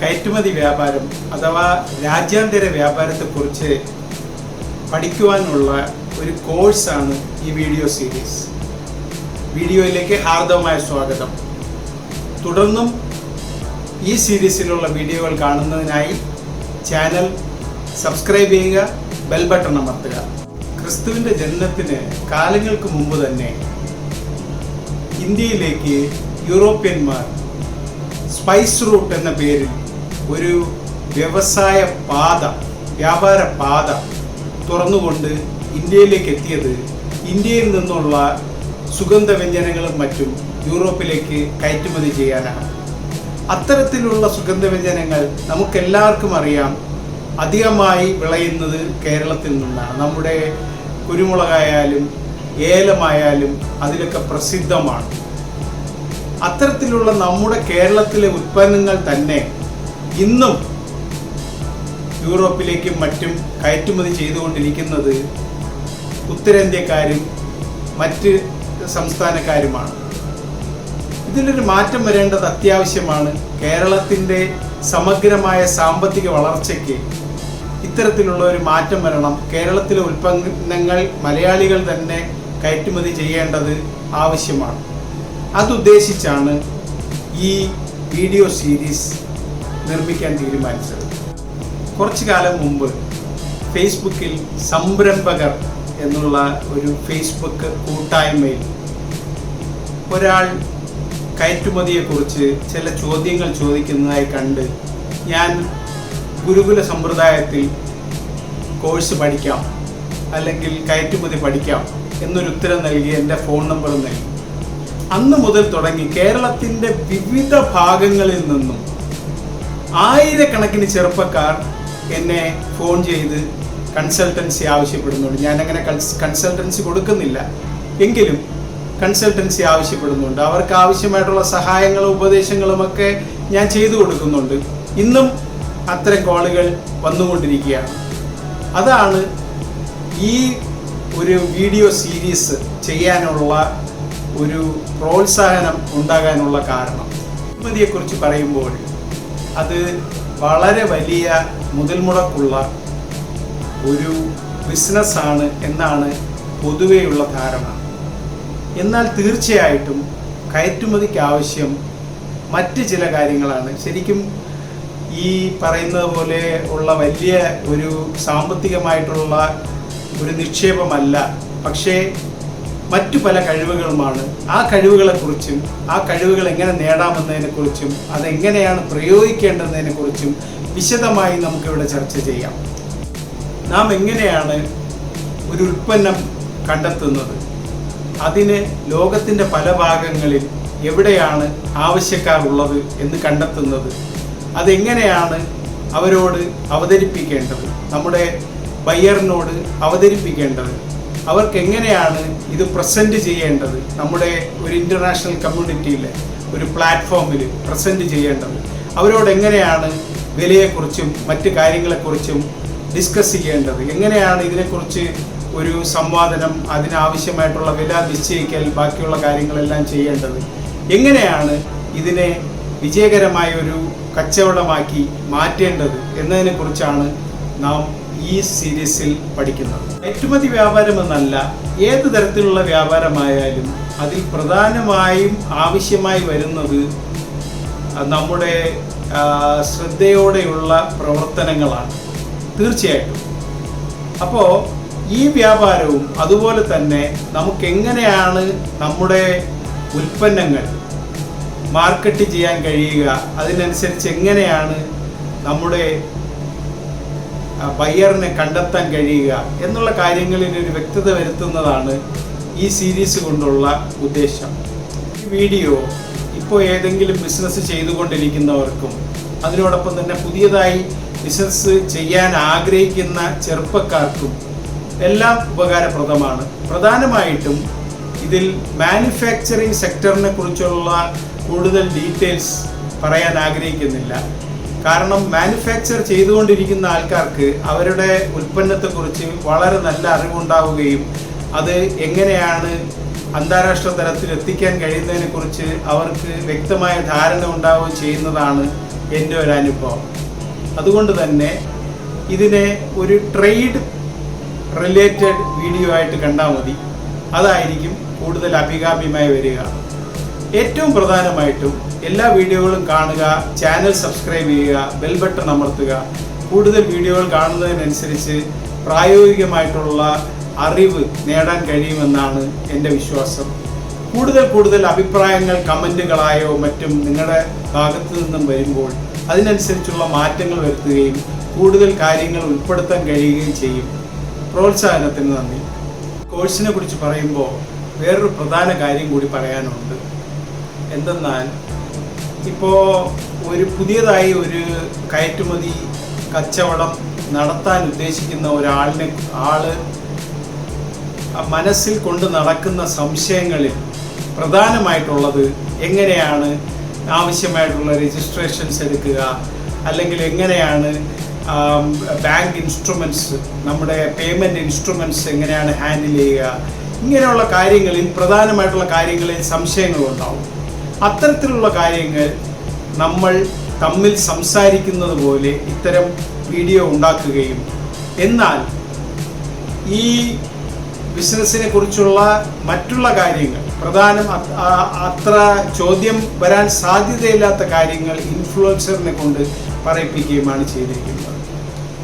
കയറ്റുമതി വ്യാപാരം അഥവാ രാജ്യാന്തര വ്യാപാരത്തെക്കുറിച്ച് പഠിക്കുവാനുള്ള ഒരു കോഴ്സാണ് ഈ വീഡിയോ സീരീസ് വീഡിയോയിലേക്ക് ഹാർദവമായ സ്വാഗതം. തുടർന്നും ഈ സീരീസിലുള്ള വീഡിയോകൾ കാണുന്നതിനായി ചാനൽ സബ്സ്ക്രൈബ് ചെയ്യുക ബെൽ ബട്ടൺ അമർത്തുക. ക്രിസ്തുവിന്റെ ജനനത്തിന് കാലങ്ങൾക്ക് മുമ്പ് തന്നെ ഇന്ത്യയിലേക്ക് യൂറോപ്യന്മാർ സ്പൈസ് റൂട്ട് എന്ന പേരിൽ ഒരു വ്യവസായ പാത വ്യാപാര പാത തുറന്നുകൊണ്ട് ഇന്ത്യയിലേക്ക് എത്തിയത് ഇന്ത്യയിൽ നിന്നുള്ള സുഗന്ധവ്യഞ്ജനങ്ങളും മറ്റും യൂറോപ്പിലേക്ക് കയറ്റുമതി ചെയ്യാനാണ്. അത്തരത്തിലുള്ള സുഗന്ധവ്യഞ്ജനങ്ങൾ നമുക്കെല്ലാവർക്കും അറിയാം. അധികമായി വിളയുന്നത് കേരളത്തിൽ നിന്നാണ്. നമ്മുടെ കുരുമുളകായാലും ഏലമായാലും അതിലൊക്കെ പ്രസിദ്ധമാണ്. അത്തരത്തിലുള്ള നമ്മുടെ കേരളത്തിലെ ഉൽപ്പന്നങ്ങൾ തന്നെ ഇന്നും യൂറോപ്പിലേക്കും മറ്റും കയറ്റുമതി ചെയ്തുകൊണ്ടിരിക്കുന്നത് ഉത്തരേന്ത്യക്കാരും മറ്റ് സംസ്ഥാനക്കാരുമാണ്. ഇതിലൊരു മാറ്റം വരേണ്ടത് അത്യാവശ്യമാണ്. കേരളത്തിന്റെ സമഗ്രമായ സാമ്പത്തിക വളർച്ചയ്ക്ക് ഇത്തരത്തിലുള്ള ഒരു മാറ്റം വരണം. കേരളത്തിലെ ഉൽപ്പന്നങ്ങൾ മലയാളികൾ തന്നെ കയറ്റുമതി ചെയ്യേണ്ടത് ആവശ്യമാണ്. അതുദ്ദേശിച്ചാണ് ഈ വീഡിയോ സീരീസ് നിർമ്മിക്കാൻ തീരുമാനിച്ചത്. കുറച്ചു കാലം മുമ്പ് ഫേസ്ബുക്കിൽ സംരംഭകർ എന്നുള്ള ഒരു ഫേസ്ബുക്ക് കൂട്ടായ്മയിൽ ഒരാൾ കയറ്റുമതിയെക്കുറിച്ച് ചില ചോദ്യങ്ങൾ ചോദിക്കുന്നതായി കണ്ട് ഞാൻ ഗുരുകുല സമ്പ്രദായത്തിൽ കോഴ്സ് പഠിക്കാം അല്ലെങ്കിൽ കയറ്റുമതി പഠിക്കാം എന്നൊരു ഉത്തരം നൽകി എന്റെ ഫോൺ നമ്പർ നൽകി. അന്ന് മുതൽ തുടങ്ങി കേരളത്തിന്റെ വിവിധ ഭാഗങ്ങളിൽ നിന്നും ആയിരക്കണക്കിന് ചെറുപ്പക്കാർ എന്നെ ഫോൺ ചെയ്ത് കൺസൾട്ടൻസി ആവശ്യപ്പെടുന്നുണ്ട്. ഞാനങ്ങനെ കൺസൾട്ടൻസി കൊടുക്കുന്നില്ല. എങ്കിലും കൺസൾട്ടൻസി ആവശ്യപ്പെടുന്നുണ്ട്. അവർക്ക് ആവശ്യമായിട്ടുള്ള സഹായങ്ങളും ഉപദേശങ്ങളും ഒക്കെ ഞാൻ ചെയ്തു കൊടുക്കുന്നുണ്ട്. ഇന്നും അത്തരം കോളുകൾ വന്നുകൊണ്ടിരിക്കുകയാണ്. അതാണ് ഈ ഒരു വീഡിയോ സീരീസ് ചെയ്യാനുള്ള ഒരു പ്രോത്സാഹനം ഉണ്ടാകാനുള്ള കാരണം. അഴിമതിയെക്കുറിച്ച് പറയുമ്പോൾ അത് വളരെ വലിയ മുതൽ മുടക്കുള്ള ഒരു ബിസിനസ്സാണ് എന്നാണ് പൊതുവെയുള്ള ധാരണ. എന്നാൽ തീർച്ചയായിട്ടും കയറ്റുമതിക്ക് ആവശ്യം മറ്റ് ചില കാര്യങ്ങളാണ്. ശരിക്കും ഈ പറയുന്നത് പോലെ ഉള്ള വലിയ ഒരു സാമ്പത്തികമായിട്ടുള്ള ഒരു നിക്ഷേപമല്ല. പക്ഷേ മറ്റു പല കഴിവുകളുമാണ്. ആ കഴിവുകളെക്കുറിച്ചും ആ കഴിവുകൾ എങ്ങനെ നേടാമെന്നതിനെക്കുറിച്ചും അതെങ്ങനെയാണ് പ്രയോഗിക്കേണ്ടതിനെക്കുറിച്ചും വിശദമായി നമുക്കിവിടെ ചർച്ച ചെയ്യാം. നാം എങ്ങനെയാണ് ഒരു ഉൽപ്പന്നം കണ്ടെത്തുന്നത്? അതിന് ലോകത്തിന്റെ പല ഭാഗങ്ങളിൽ എവിടെയാണ് ആവശ്യക്കാർ ഉള്ളത് എന്ന് കണ്ടെത്തുന്നത്? അതെങ്ങനെയാണ് അവരോട് അവതരിപ്പിക്കേണ്ടത്? നമ്മുടെ ബയ്യറിനോട് അവതരിപ്പിക്കേണ്ടത്? അവർക്ക് എങ്ങനെയാണ് ഇത് പ്രസന്റ് ചെയ്യേണ്ടത്? നമ്മുടെ ഒരു ഇന്റർനാഷണൽ കമ്മ്യൂണിറ്റിയിൽ ഒരു പ്ലാറ്റ്ഫോമിൽ പ്രസന്റ് ചെയ്യേണ്ടത്? അവരോട് എങ്ങനെയാണ് വിലയെക്കുറിച്ചും മറ്റ് കാര്യങ്ങളെക്കുറിച്ചും ഡിസ്കസ് ചെയ്യേണ്ടത്? എങ്ങനെയാണ് ഇതിനെക്കുറിച്ച് ഒരു സംവാദനം അതിനാവശ്യമായിട്ടുള്ള വില നിശ്ചയിക്കൽ ബാക്കിയുള്ള കാര്യങ്ങളെല്ലാം ചെയ്യേണ്ടത്? എങ്ങനെയാണ് ഇതിനെ വിജയകരമായ ഒരു കച്ചവടമാക്കി മാറ്റേണ്ടത് എന്നതിനെക്കുറിച്ചാണ് നാം ഈ സീരീസിൽ പഠിക്കുന്നത്. കയറ്റുമതി വ്യാപാരം എന്നല്ല ഏത് തരത്തിലുള്ള വ്യാപാരമായാലും അതിൽ പ്രധാനമായും ആവശ്യമായി വരുന്നത് നമ്മുടെ ശ്രദ്ധയോടെയുള്ള പ്രവർത്തനങ്ങളാണ്. തീർച്ചയായിട്ടും. അപ്പോൾ ഈ വ്യാപാരവും അതുപോലെ തന്നെ നമുക്ക് എങ്ങനെയാണ് നമ്മുടെ ഉൽപ്പന്നങ്ങൾ മാർക്കറ്റ് ചെയ്യാൻ കഴിയുക അതിനനുസരിച്ച് എങ്ങനെയാണ് നമ്മുടെ ബയ്യറിനെ കണ്ടെത്താൻ കഴിയുക എന്നുള്ള കാര്യങ്ങളിൽ ഒരു വ്യക്തത വരുത്തുന്നതാണ് ഈ സീരീസ് കൊണ്ടുള്ള ഉദ്ദേശം. ഈ വീഡിയോ ഇപ്പോൾ ഏതെങ്കിലും ബിസിനസ് ചെയ്തുകൊണ്ടിരിക്കുന്നവർക്കും അതിനോടൊപ്പം തന്നെ പുതിയതായി ബിസിനസ് ചെയ്യാൻ ആഗ്രഹിക്കുന്ന ചെറുപ്പക്കാർക്കും എല്ലാം ഉപകാരപ്രദമാണ്. പ്രധാനമായിട്ടും ഇതിൽ മാനുഫാക്ചറിങ് സെക്ടറിനെ കുറിച്ചുള്ള കൂടുതൽ ഡീറ്റെയിൽസ് പറയാൻ ആഗ്രഹിക്കുന്നില്ല. കാരണം മാനുഫാക്ചർ ചെയ്തുകൊണ്ടിരിക്കുന്ന ആൾക്കാർക്ക് അവരുടെ ഉൽപ്പന്നത്തെക്കുറിച്ച് വളരെ നല്ല അറിവുണ്ടാവുകയും അത് എങ്ങനെയാണ് അന്താരാഷ്ട്ര തലത്തിൽ എത്തിക്കാൻ കഴിയുന്നതിനെക്കുറിച്ച് അവർക്ക് വ്യക്തമായ ധാരണ ഉണ്ടാവുകയും ചെയ്യുന്നതാണ് എന്റെ ഒരു അനുഭവം. അതുകൊണ്ട് തന്നെ ഇതിനെ ഒരു ട്രേഡ് റിലേറ്റഡ് വീഡിയോ ആയിട്ട് കണ്ടാൽ മതി. അതായിരിക്കും കൂടുതൽ അഭികാമ്യമായി വരിക. ഏറ്റവും പ്രധാനമായിട്ടും എല്ലാ വീഡിയോകളും കാണുക ചാനൽ സബ്സ്ക്രൈബ് ചെയ്യുക ബെൽ ബട്ടൺ അമർത്തുക. കൂടുതൽ വീഡിയോകൾ കാണുന്നതിനനുസരിച്ച് പ്രായോഗികമായിട്ടുള്ള അറിവ് നേടാൻ കഴിയുമെന്നാണ് എന്റെ വിശ്വാസം. കൂടുതൽ കൂടുതൽ അഭിപ്രായങ്ങൾ കമന്റുകളായോ മറ്റും നിങ്ങളുടെ ഭാഗത്തു നിന്നും വരുമ്പോൾ അതിനനുസരിച്ചുള്ള മാറ്റങ്ങൾ വരുത്തുകയും കൂടുതൽ കാര്യങ്ങൾ ഉൾപ്പെടുത്താൻ കഴിയുകയും ചെയ്യും. പ്രോത്സാഹനത്തിന് നന്ദി. കോഴ്സിനെ കുറിച്ച് പറയുമ്പോൾ വേറൊരു പ്രധാന കാര്യം കൂടി പറയാനുണ്ട്. എന്തെന്നാൽ ഇപ്പോൾ ഒരു പുതിയതായി ഒരു കയറ്റുമതി കച്ചവടം നടത്താൻ ഉദ്ദേശിക്കുന്ന ഒരാളിനെ ആൾ മനസ്സിൽ കൊണ്ട് നടക്കുന്ന സംശയങ്ങളിൽ പ്രധാനമായിട്ടുള്ളത് എങ്ങനെയാണ് ആവശ്യമായിട്ടുള്ള രജിസ്ട്രേഷൻസ് എടുക്കുക അല്ലെങ്കിൽ എങ്ങനെയാണ് ബാങ്ക് ഇൻസ്ട്രുമെന്റ്സ് നമ്മുടെ പേയ്മെന്റ് ഇൻസ്ട്രുമെന്റ്സ് എങ്ങനെയാണ് ഹാൻഡിൽ ചെയ്യുക ഇങ്ങനെയുള്ള കാര്യങ്ങളിൽ പ്രധാനമായിട്ടുള്ള കാര്യങ്ങളിൽ സംശയങ്ങളുണ്ടാവും. അത്തരത്തിലുള്ള കാര്യങ്ങൾ നമ്മൾ തമ്മിൽ സംസാരിക്കുന്നത് പോലെ ഇത്തരം വീഡിയോ ഉണ്ടാക്കുകയും എന്നാൽ ഈ ബിസിനസ്സിനെ കുറിച്ചുള്ള മറ്റുള്ള കാര്യങ്ങൾ പ്രധാനം അത്ര ചോദ്യം വരാൻ സാധ്യതയില്ലാത്ത കാര്യങ്ങൾ ഇൻഫ്ലുവൻസറിനെ കൊണ്ട് പറയിപ്പിക്കുകയുമാണ് ചെയ്തിരിക്കുന്നത്.